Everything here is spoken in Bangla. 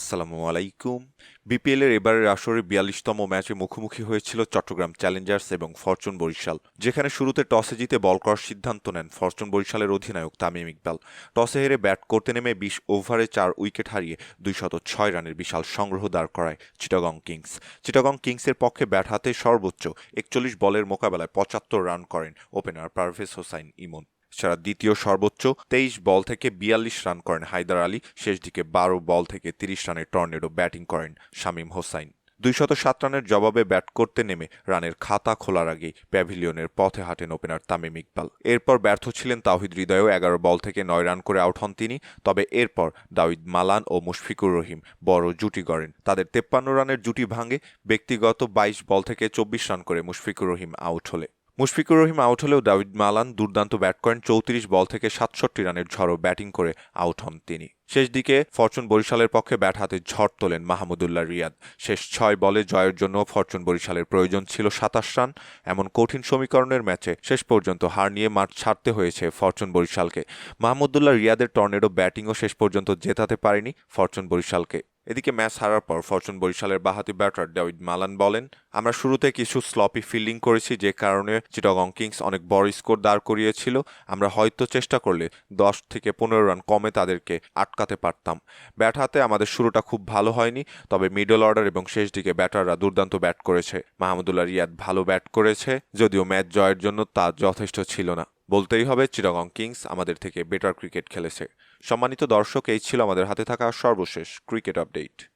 আসসালামু আলাইকুম। বিপিএলের এবারের আসরে বিয়াল্লিশতম ম্যাচে মুখোমুখি হয়েছিল চট্টগ্রাম চ্যালেঞ্জার্স এবং ফরচুন বরিশাল। যেখানে শুরুতে টসে জিতে বল করার সিদ্ধান্ত নেন ফরচুন বরিশালের অধিনায়ক তামিম ইকবাল। টসে হেরে ব্যাট করতে নেমে বিশ ওভারে চার উইকেট হারিয়ে দুইশত ছয় রানের বিশাল সংগ্রহ দাঁড় করায় চিটাগং কিংস। চিটাগং কিংসের পক্ষে ব্যাট হাতে সর্বোচ্চ একচল্লিশ বলের মোকাবেলায় পঁচাত্তর রান করেন ওপেনার পারভেজ হোসাইন ইমন। সারা দ্বিতীয় সর্বোচ্চ তেইশ বল থেকে বিয়াল্লিশ রান করেন হায়দার আলী, শেষ দিকে বারো বল থেকে তিরিশ রানের টর্নেডো ব্যাটিং করেন শামীম হোসাইন। দুইশত সাত রানের জবাবে ব্যাট করতে নেমে রানের খাতা খোলার আগেই প্যাভিলিয়নের পথে হাঁটেন ওপেনার তামিম ইকবাল। এরপর ব্যর্থ ছিলেন তাহিদ হৃদয়ও এগারো বল থেকে নয় রান করে আউট হন তিনি। তবে এরপর দাউদ মালান ও মুশফিকুর রহিম বড় জুটি গড়েন। তাদের তেপ্পান্ন রানের জুটি ভাঙে ব্যক্তিগত বাইশ বল থেকে চব্বিশ রান করে মুশফিকুর রহিম আউট হলে। মুশফিকুর রহিম আউট হলেও দাউদ মালান দুর্দান্ত ব্যাট করেন চৌত্রিশ বল থেকে সাতষট্টি রানের ঝড়ো ব্যাটিং করে আউট হন তিনি। শেষ দিকে ফরচুন বরিশালের পক্ষে ব্যাট হাতে ঝড় তোলেন মাহমুদুল্লাহ রিয়াদ। শেষ ছয় বলে জয়ের জন্য ফরচুন বরিশালের প্রয়োজন ছিল সাতাশ রান, এমন কঠিন সমীকরণের ম্যাচে শেষ পর্যন্ত হার নিয়ে মাঠ ছাড়তে হয়েছে ফরচুন বরিশালকে। মাহমুদুল্লাহ রিয়াদের টর্নেডো ব্যাটিংও শেষ পর্যন্ত জেতাতে পারেনি ফরচুন বরিশালকে। এদিকে ম্যাচ হারার পর ফরচুন বরিশালের বাহাতি ব্যাটার ডেভিড মালান বলেন, আমরা শুরুতে কিছু স্লপি ফিল্ডিং করেছি যে কারণে চিটাগং কিংস অনেক বড় স্কোর দাঁড় করিয়েছিল। আমরা হয়তো চেষ্টা করলে দশ থেকে পনেরো রান কমে তাদেরকে আটকাতে পারতাম। ব্যাট হাতে আমাদের শুরুটা খুব ভালো হয়নি, তবে মিডল অর্ডার এবং শেষ দিকে ব্যাটাররা দুর্দান্ত ব্যাট করেছে। মাহমুদুল্লাহ রিয়াদ ভালো ব্যাট করেছে, যদিও ম্যাচ জয়ের জন্য তা যথেষ্ট ছিল না। বলতেই হবে চিটাগং কিংস আমাদের থেকে বেটার ক্রিকেট খেলেছে। সম্মানিত দর্শক, এই ছিল আমাদের হাতে থাকা সর্বশেষ ক্রিকেট আপডেট।